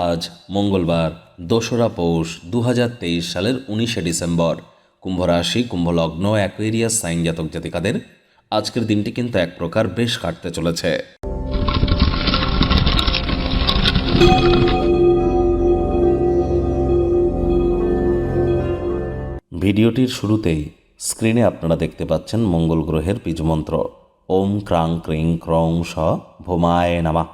আজ মঙ্গলবার, দোসরা পৌষ দু হাজার তেইশ সালের উনিশে ডিসেম্বর। কুম্ভ রাশি কুম্ভ লগ্ন অ্যাকুয়েরিয়াস সাইন জাতক জাতিকাদের আজকের দিনটি কিন্তু এক প্রকার বেশ কাটতে চলেছে। ভিডিওটির শুরুতেই স্ক্রিনে আপনারা দেখতে পাচ্ছেন মঙ্গল গ্রহের বীজমন্ত্র ওম ক্রাং ক্রিং ক্রং স ভোমায় নামা।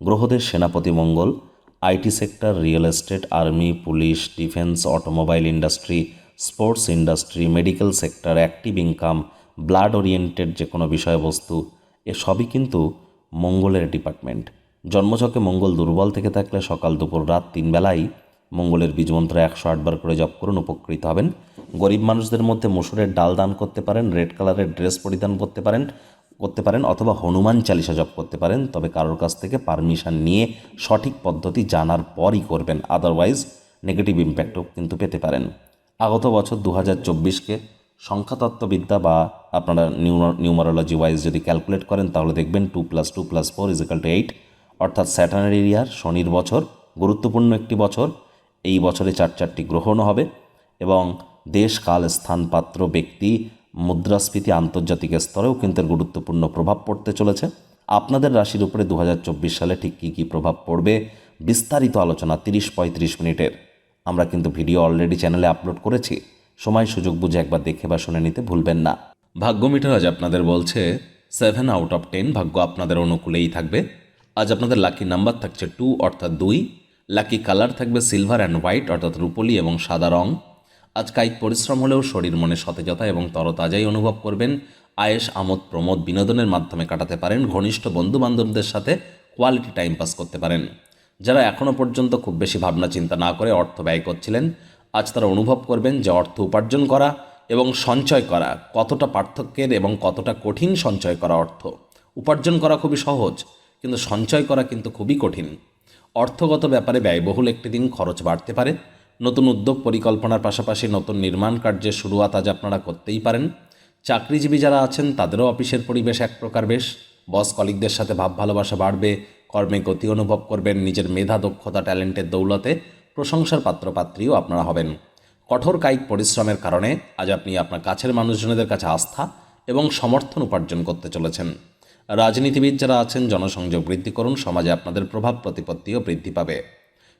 গ্রহদের সেনাপতি মঙ্গল IT sector, real estate, army, police, defence, automobile industry, sports industry, medical sector, active income, blood oriented যে কোনো বিষয়বস্তু, এ সবই কিন্তু মঙ্গলের ডিপার্টমেন্ট। জন্মছকে মঙ্গল দুর্বল থেকে থাকলে সকাল, দুপুর, রাত তিন বেলায় মঙ্গলের বীজমন্ত্র একশো আটবার করে জপ করুন, উপকৃত হবেন। গরিব মানুষদের মধ্যে মসুরের ডাল দান করতে পারেন, রেড কালারের ড্রেস পরিধান করতে পারেন করতে পারেন অথবা হনুমান চালিসা জপ করতে পারেন, তবে কারোর কাছ থেকে পারমিশন নিয়ে সঠিক পদ্ধতি জানার পরই করবেন আদারওয়াইজ নেগেটিভ ইম্প্যাক্টও কিন্তু পেতে পারেন। আগত বছর দু হাজার চব্বিশকে সংখ্যাতত্ত্ববিদ্যা বা আপনারা নিউমারোলজি ওয়াইজ যদি ক্যালকুলেট করেন, তাহলে দেখবেন two plus two plus four is equal two eight অর্থাৎ স্যাটার্নের এরিয়ার শনির বছর, গুরুত্বপূর্ণ একটি বছর, এই বছরে চার চারটি গ্রহণ হবে এবং দেশ কাল স্থান পাত্র ব্যক্তি মুদ্রাস্ফীতি আন্তর্জাতিক স্তরেও কিন্তু গুরুত্বপূর্ণ প্রভাব পড়তে চলেছে। আপনাদের রাশির উপরে দু হাজার চব্বিশ সালে ঠিক কী কী প্রভাব পড়বে বিস্তারিত আলোচনা তিরিশ পঁয়ত্রিশ মিনিটের। আমরা কিন্তু ভিডিও অলরেডি চ্যানেলে আপলোড করেছি। সময় সুযোগ বুঝে একবার দেখে বা শুনে নিতে ভুলবেন না। ভাগ্য মিটার আজ আপনাদের বলছে, সেভেন আউট অফ টেন ভাগ্য আপনাদের অনুকূলেই থাকবে। আজ আপনাদের লাকি নাম্বার থাকছে টু অর্থাৎ দুই। লাকি কালার থাকবে সিলভার অ্যান্ড হোয়াইট অর্থাৎ রূপলি এবং সাদা রং। আজ কায়িক পরিশ্রম হলেও শরীর, মনে সতেজতা এবং তরতাজাই অনুভব করবেন। আয়েস আমোদ, প্রমোদ বিনোদনের মাধ্যমে কাটাতে পারেন। ঘনিষ্ঠ বন্ধু বান্ধবদের সাথে কোয়ালিটি টাইম পাস করতে পারেন। যারা এখনও পর্যন্ত খুব বেশি ভাবনা চিন্তা না করে অর্থ ব্যয় করছিলেন, আজ তারা অনুভব করবেন যে অর্থ উপার্জন করা এবং সঞ্চয় করা কতটা পার্থক্যের এবং কতটা কঠিন সঞ্চয় করা অর্থ। উপার্জন করা খুবই সহজ, কিন্তু সঞ্চয় করা কিন্তু খুবই কঠিন। অর্থগত ব্যাপারে ব্যয়বহুল একটি দিন খরচ বাড়তে পারে নতুন উদ্যোগ পরিকল্পনার পাশাপাশি নতুন নির্মাণ কার্যের শুরুয়াত আজ আপনারা করতেই পারেন। চাকরিজীবী যারা আছেন, তাদেরও অফিসের পরিবেশ এক প্রকার বেশ। বস কলিকদের সাথে ভাব ভালোবাসা বাড়বে, কর্মে গতি অনুভব করবেন, নিজের মেধা, দক্ষতা, ট্যালেন্টের দৌলতে প্রশংসার পাত্রপাত্রীও আপনারা হবেন। কঠোর কায়িক পরিশ্রমের কারণে আজ আপনি আপনার কাছের মানুষজনদের কাছে আস্থা এবং সমর্থন উপার্জন করতে চলেছেন। রাজনীতিবিদ যারা আছেন, জনসংযোগ বৃদ্ধি করুন, সমাজে আপনাদের প্রভাব, প্রতিপত্তিও বৃদ্ধি পাবে।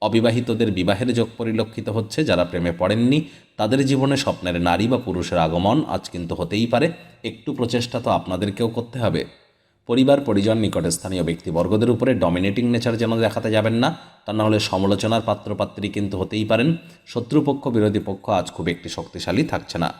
অবিবাহিতদের বিবাহের যোগ পরিলক্ষিত হচ্ছে, যারা প্রেমে পড়েননি, তাদের জীবনে স্বপ্নের নারী বা পুরুষের আগমন আজ কিন্তু হতেই পারে। একটু প্রচেষ্টা তো আপনাদেরকেও করতে হবে। পরিবার, পরিজন, নিকটে স্থানীয় ব্যক্তিবর্গদের উপরে ডমিনেটিং নেচার যেন দেখাতে যাবেন না, তা না হলে সমালোচনার পাত্রপাত্রী কিন্তু হতেই পারেন। শত্রুপক্ষ, বিরোধী পক্ষ আজ খুব একটি শক্তিশালী থাকছে না।